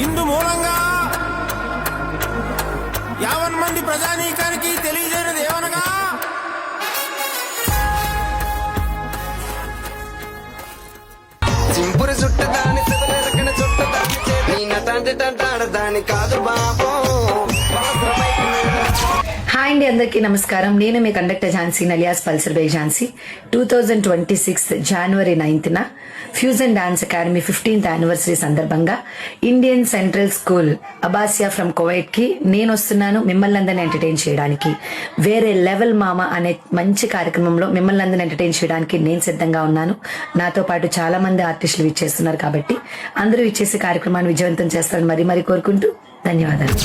ఇందు మూలంగా యావన్ మంది ప్రజానీకానికి తెలియజేయనిది ఏమనగా చింపురు చుట్టదాని చెదలెరకన చుట్టు దాని నటాంటి టంటాడ దాని కాదు బాబు. అండి అందరికీ నమస్కారం. నేను మీ కండక్టర్ ఝాన్సీ నలియాస్ Pulsar by Jhansi. Two thousand twenty six January ninth fusion dance academy fifteenth anniversary సందర్భంగా Indian central school Abbasiya from కువైట్కి నేను వస్తున్నాను మిమ్మల్ని అందరిని ఎంటర్టైన్ చేయడానికి. వేరే లెవెల్ మామ అనే మంచి కార్యక్రమంలో మిమ్మల్ని అందరిని ఎంటర్టైన్ చేయడానికి నేను సిద్ధంగా ఉన్నాను. నాతో పాటు చాలా మంది ఆర్టిస్టులు ఇచ్చేస్తున్నారు కాబట్టి అందరూ ఇచ్చేసి కార్యక్రమాన్ని విజయవంతం చేస్తారని మరీ మరీ కోరుకుంటూ ధన్యవాదాలు.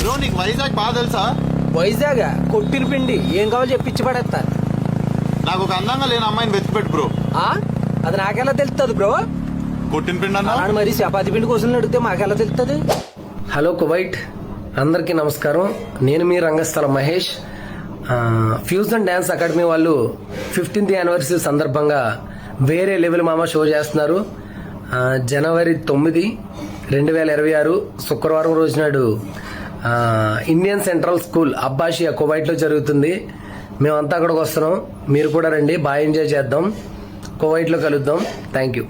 వైజాగ్ బాగా తెలుసా? వైజాగ్ కొట్టిన పిండి ఏం కావాలో చెప్పించి పడేస్తా. నాకు ఒక అందంగా లేని అమ్మాయిని వెతికిపెట్టు బ్రో ఆ? అది నాకెలా తెలుస్తుంది బ్రో కొట్టిన పిండి అన్నా అలాంటి మరి చపాతి పిండి కోసం అడిగితే మాకెలా తెలుస్తుంది హలో కువైట్. అందరికీ నమస్కారం. నేను మీ రంగస్థలం మహేష్. ఆ, ఫ్యూజన్ డ్యాన్స్ అకాడమీ వాళ్ళు ఫిఫ్టీన్త్ యానివర్సరీ సందర్భంగా వేరే లెవెల్ మామ షో చేస్తున్నారు. ఆ, జనవరి తొమ్మిది రెండు వేల ఇరవై ఆరు శుక్రవారం రోజు నాడు ఇండియన్ సెంట్రల్ స్కూల్ అబ్బాషియా కువైట్లో జరుగుతుంది. మేమంతా అక్కడికి వస్తున్నాం. మీరు కూడా రండి. బాగా ఎంజాయ్ చేద్దాం. కువైట్లో కలుద్దాం. థ్యాంక్ యూ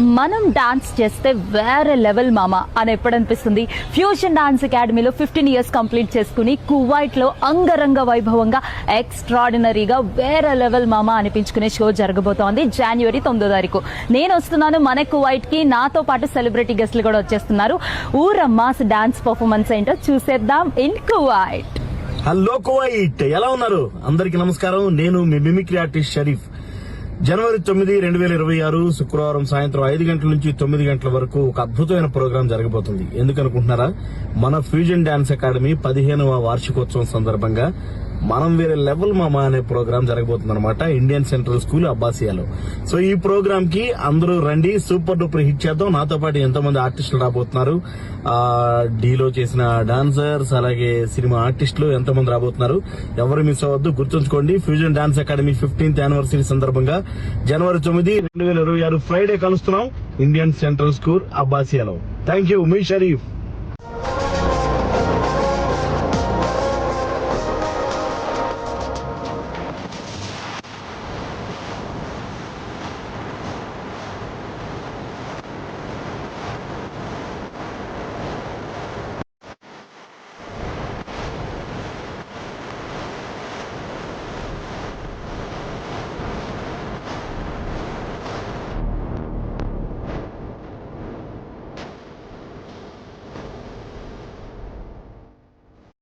మనం డాన్స్ చేస్తే వేరే లెవెల్ మామ అని ఎప్పుడనిపిస్తుంది? ఫ్యూషన్ డాన్స్ అకాడమీలో ఫిఫ్టీన్ ఇయర్స్ కంప్లీట్ చేసుకుని కువైట్లో అంగరంగ వైభవంగా ఎక్స్ట్రాడినరీగా వేరే లెవెల్ మామ అనిపించుకునే షో జరగబోతోంది జనవరి తొమ్మిదో తారీఖు. నేను వస్తున్నాను మన కువైట్కి. నాతో పాటు సెలబ్రిటీ గెస్ట్లు కూడా వచ్చేస్తున్నారు. ఊరమ్మాస్ డాన్స్ పర్ఫార్మెన్స్ ఏంటో చూసేద్దాం ఇన్ కువైట్. Hello Kuwait. ఎలా ఉన్నారు? అందరికి నమస్కారం. నేను మీ మిమిక్రీ ఆర్టిస్ట్ షరీఫ్. జనవరి తొమ్మిది రెండు వేల ఇరవై ఆరు శుక్రవారం సాయంత్రం ఐదు గంటల నుంచి తొమ్మిది గంటల వరకు ఒక అద్భుతమైన ప్రోగ్రాం జరగబోతుంది. ఎందుకనుకుంటున్నారా మన ఫ్యూజన్ డాన్స్ అకాడమీ పదిహేనవ వార్షికోత్సవం సందర్భంగా మనం వేరే లెవెల్ మామా అనే ప్రోగ్రాం జరగబోతుంది అనమాట ఇండియన్ సెంట్రల్ స్కూల్ అబ్బాసియాలో. సో ఈ ప్రోగ్రామ్కి అందరూ రండి సూపర్ డూపర్ హిట్ చేద్దాం. నాతో పాటు ఎంతో మంది ఆర్టిస్టులు రాబోతున్నారు? డీలో చేసిన డాన్సర్స్ అలాగే సినిమా ఆర్టిస్టులు ఎంతో మంది రాబోతున్నారు? ఎవరు మిస్ అవ్వద్దు గుర్తుంచుకోండి. Fusion dance academy fifteenth anniversary సందర్భంగా జనవరి తొమ్మిది రెండు వేల ఇరవై ఆరు ఫ్రైడే కలుస్తున్నాం. ఇండియన్ సెంట్రల్ స్కూల్ అబ్బాసియాలో. థ్యాంక్ యూ మీ షరీఫ్.